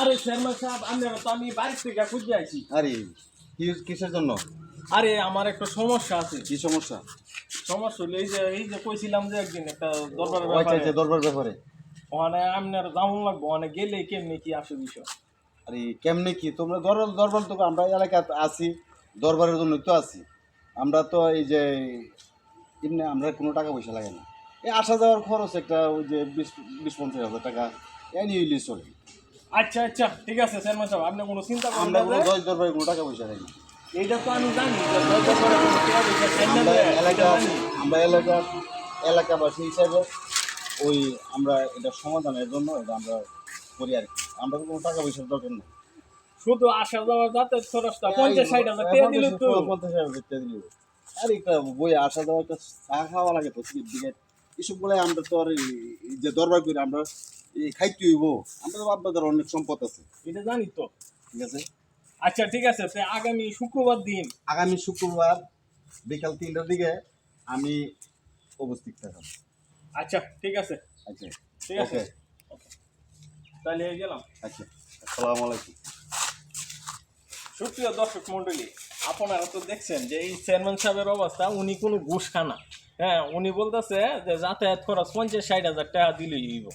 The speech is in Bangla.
আরে চেয়ারম্যান সাহেব আপনারা তো আমি বাড়ি থেকে খুঁজে আইছি। আরে কি কিসের জন্য? আরে আমার একটা সমস্যা আছে। কি সমস্যা? সমস্যা হলো এই যে এই যে কইছিলাম যে একদিন একটা আচ্ছা ব্যাপারে। দরবার ব্যাপারে। ওখানে আপনার জামুন লাগবো ওখানে গেলে কেমনি কি আসে বিষয়? আরে কেমনে কি? তোমরা দরবার দরবার তো আমরা এলাকায় আছি দরবারের জন্য তো আছি। আমরা তো এই যে এমনি আমরা কোনো টাকা পয়সা লাগে না। এই আসা যাওয়ার খরচ একটা ওই যে বিশ বিশ পঞ্চাশ হাজার টাকা অ্যানুয়ালি চলে। আচ্ছা আচ্ছা ঠিক আছে চেয়ারম্যান সাহেব আপনি কোনো চিন্তা করেন আমরা না কোনো দশ দরবারে কোনো টাকা পয়সা লাগে না এইটা তো আমি জানি না আমরা এলাকা। এলাকার এলাকাবাসী হিসাবে ওই আমরা এটা সমাধানের জন্য এটা আমরা করি আর কি। আমরা তো কোনো টাকা পয়সার দরকার নেই। শুধু আসা যাওয়া যাতে খরচটা পঞ্চাশ ষাট হাজার টাকা দিল তো। পঞ্চাশ হাজার টাকা দিল। আর একটা বই আসা যাওয়া একটা চা খাওয়া লাগে তো সিগারেট টিকেট এসব বলে আমরা তো আর যে দরবার করি আমরা খাইতে হইব। আমরা তো আপনাদের অনেক সম্পদ আছে। এটা জানি তো। ঠিক আছে? আচ্ছা ঠিক আছে। আগামী শুক্রবার দিন। আগামী শুক্রবার বিকাল তিনটার দিকে আমি উপস্থিত থাকব। আচ্ছা ঠিক আছে। আচ্ছা। ঠিক আছে। তাহলে গেলাম। আচ্ছা। আসসালামু আলাইকুম। সুপ্রিয় দর্শক মন্ডলী আপনারা তো দেখছেন যে এই চেয়ারম্যান সাহেবের অবস্থা উনি কোনো ঘুষ খানা হ্যাঁ উনি বলতেছে যে যাতায়াত খরচ পঞ্চাশ ষাট হাজার টাকা দিলেই হইব।